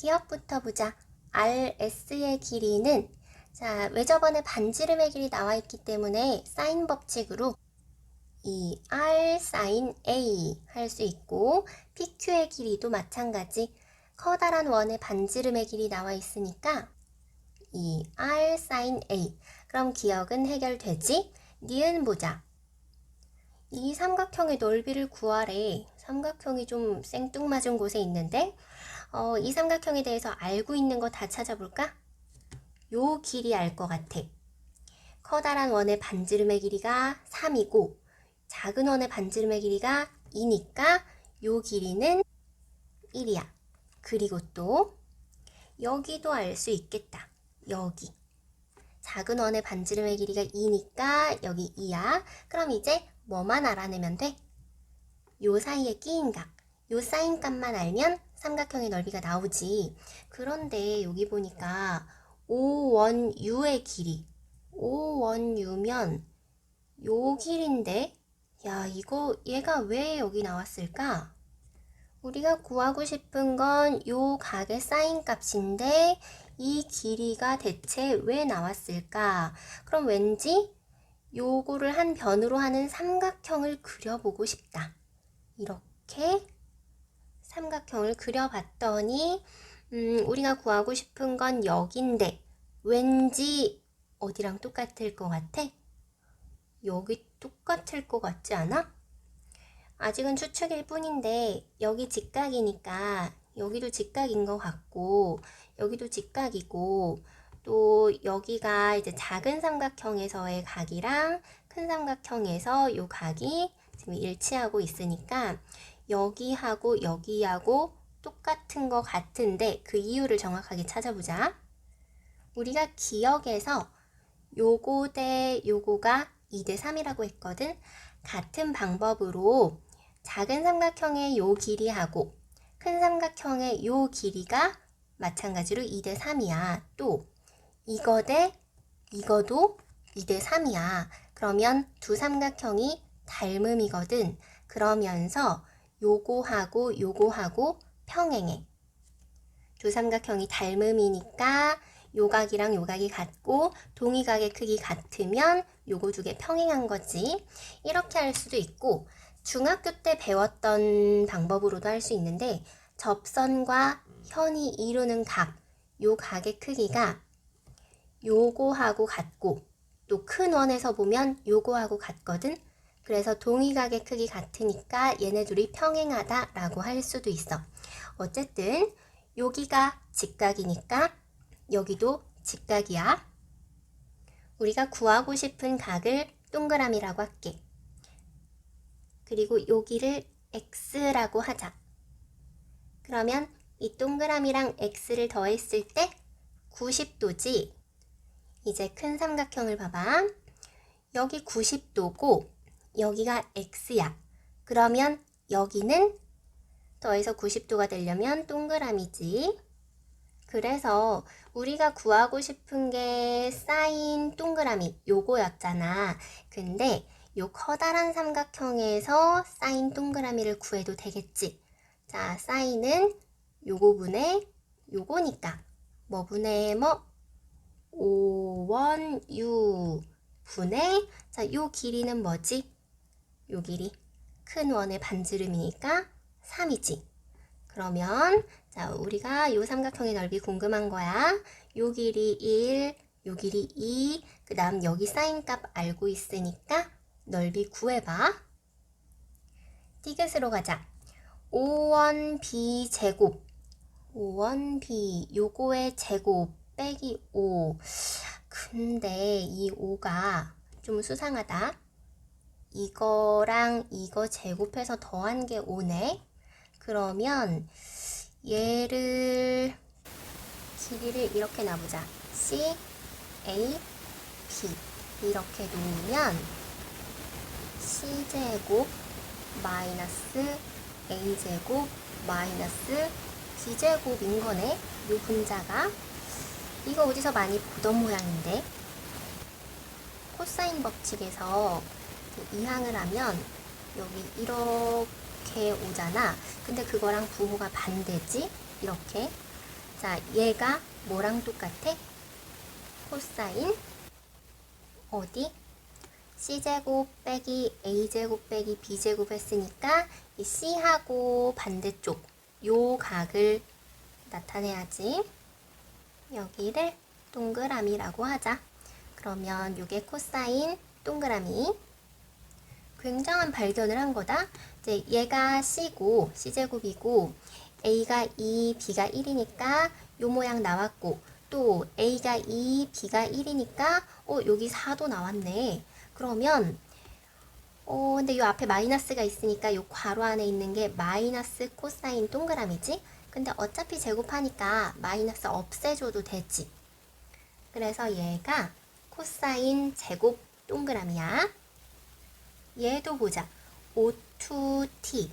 기억부터 보자. RS의 길이는 자, 왜 저번에 반지름의 길이 나와 있기 때문에 사인 법칙으로 이 R 사인 A 할 수 있고 PQ의 길이도 마찬가지 커다란 원의 반지름의 길이 나와 있으니까 이 R 사인 A 그럼 기억은 해결되지? 니은 보자. 이 삼각형의 넓이를 구하래. 삼각형이 좀 생뚱맞은 곳에 있는데 어, 이 삼각형에 대해서 알고 있는 거 다 찾아볼까? 요 길이 알 것 같아. 커다란 원의 반지름의 길이가 3이고 작은 원의 반지름의 길이가 2니까 요 길이는 1이야. 그리고 또 여기도 알 수 있겠다. 여기. 작은 원의 반지름의 길이가 2니까 여기 2야. 그럼 이제 뭐만 알아내면 돼? 요 사이에 끼인 각, 요 사인 값만 알면 삼각형의 넓이가 나오지. 그런데 여기 보니까 5원U의 길이 5원U면 요 길인데 야 이거 얘가 왜 여기 나왔을까? 우리가 구하고 싶은 건 요 각의 사인 값인데 이 길이가 대체 왜 나왔을까? 그럼 왠지 요거를 한 변으로 하는 삼각형을 그려보고 싶다. 이렇게 삼각형을 그려봤더니 음, 우리가 구하고 싶은 건 여긴데 왠지 어디랑 똑같을 것 같아? 여기 똑같을 것 같지 않아? 아직은 추측일 뿐인데 여기 직각이니까 여기도 직각인 것 같고 여기도 직각이고 또 여기가 이제 작은 삼각형에서의 각이랑 큰 삼각형에서 요 각이 지금 일치하고 있으니까 여기하고 여기하고 똑같은 것 같은데 그 이유를 정확하게 찾아보자. 우리가 기억에서 요거 대 요거가 2대 3이라고 했거든. 같은 방법으로 작은 삼각형의 요 길이하고 큰 삼각형의 요 길이가 마찬가지로 2대 3이야. 또 이거 대 이거도 2대 3이야. 그러면 두 삼각형이 닮음이거든. 그러면서 요거하고 요거하고 평행해. 두 삼각형이 닮음이니까 요각이랑 요각이 같고 동의각의 크기 같으면 요거 두 개 평행한 거지. 이렇게 할 수도 있고 중학교 때 배웠던 방법으로도 할 수 있는데 접선과 현이 이루는 각, 요 각의 크기가 요거하고 같고 또 큰 원에서 보면 요거하고 같거든. 그래서 동의각의 크기 같으니까 얘네 둘이 평행하다라고 할 수도 있어. 어쨌든 여기가 직각이니까 여기도 직각이야. 우리가 구하고 싶은 각을 동그라미라고 할게. 그리고 여기를 x라고 하자. 그러면 이 동그라미랑 x를 더했을 때 90도지. 이제 큰 삼각형을 봐봐. 여기 90도고 여기가 x야. 그러면 여기는 더해서 90도가 되려면 동그라미지. 그래서 우리가 구하고 싶은 게 사인 동그라미 요거였잖아. 근데 요 커다란 삼각형에서 사인 동그라미를 구해도 되겠지. 자, 사인은 요거 분의 요거니까 뭐 분의 뭐 5원 U 분의 자, 요 길이는 뭐지? 요 길이 큰 원의 반지름이니까 3이지. 그러면 자, 우리가 요 삼각형의 넓이 궁금한 거야. 요 길이 1, 요 길이 2, 그 다음 여기 사인 값 알고 있으니까 넓이 구해봐. 티귿으로 가자. 5원 B 제곱. 5원 B 요거의 제곱 빼기 5. 근데 이 5가 좀 수상하다. 이거랑 이거 제곱해서 더한 게 5네. 그러면 얘를 길이를 이렇게 놔보자. C, A, B 이렇게 놓으면 C제곱 마이너스 A제곱 마이너스 B제곱인 거네. 요 분자가. 이거 어디서 많이 보던 모양인데. 코사인 법칙에서 그 이항을 하면 여기 이렇게 오잖아. 근데 그거랑 부호가 반대지? 이렇게. 자, 얘가 뭐랑 똑같아? 코사인 어디? c제곱 빼기 a제곱 빼기 b제곱 했으니까 이 c하고 반대쪽 요 각을 나타내야지. 여기를 동그라미라고 하자. 그러면 요게 코사인 동그라미. 굉장한 발견을 한 거다. 이제 얘가 c고 c제곱이고 a가 2, b가 1이니까 요 모양 나왔고 또 a가 2, b가 1이니까 어 여기 4도 나왔네. 그러면 어 근데 요 앞에 마이너스가 있으니까 요 괄호 안에 있는 게 마이너스 코사인 동그라미지. 근데 어차피 제곱하니까 마이너스 없애줘도 되지. 그래서 얘가 코사인 제곱 동그라미야. 얘도 보자. 5-2t.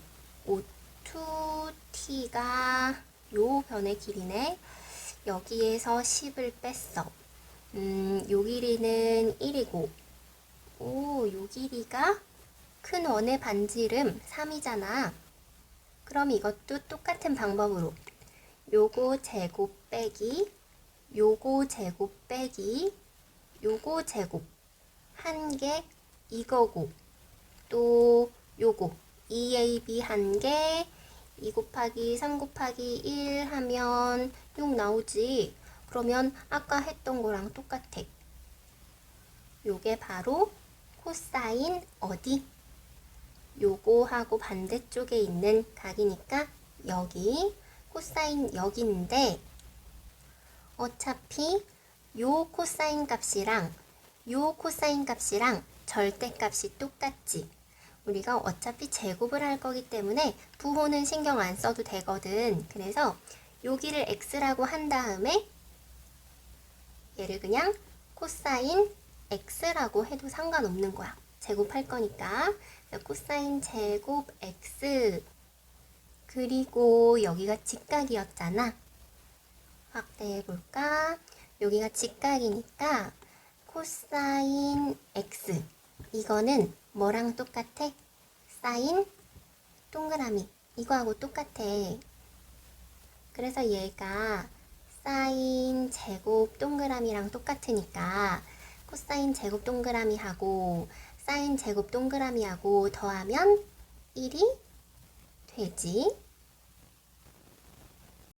5-2t가 요 변의 길이네. 여기에서 10을 뺐어. 음, 요 길이는 1이고, 오, 요 길이가 큰 원의 반지름 3이잖아. 그럼 이것도 똑같은 방법으로 요거 제곱 빼기 요거 제곱 빼기 요거 제곱 한 개 이거고 또 요거 2ab 한 개 2 곱하기 3 곱하기 1 하면 6 나오지. 그러면 아까 했던 거랑 똑같아. 요게 바로 코사인 어디? 요거하고 반대쪽에 있는 각이니까 여기 코사인 여기인데 어차피 요 코사인 값이랑 요 코사인 값이랑 절대값이 똑같지. 우리가 어차피 제곱을 할 거기 때문에 부호는 신경 안 써도 되거든. 그래서 여기를 x라고 한 다음에 얘를 그냥 코사인 x라고 해도 상관없는 거야. 제곱할 거니까. 코사인 제곱 x 그리고 여기가 직각이었잖아. 확대해 볼까? 여기가 직각이니까 코사인 x 이거는 뭐랑 똑같아? 사인 동그라미 이거하고 똑같아. 그래서 얘가 사인 제곱 동그라미랑 똑같으니까 코사인 제곱 동그라미하고 사인 제곱 동그라미하고 더하면 1이 되지.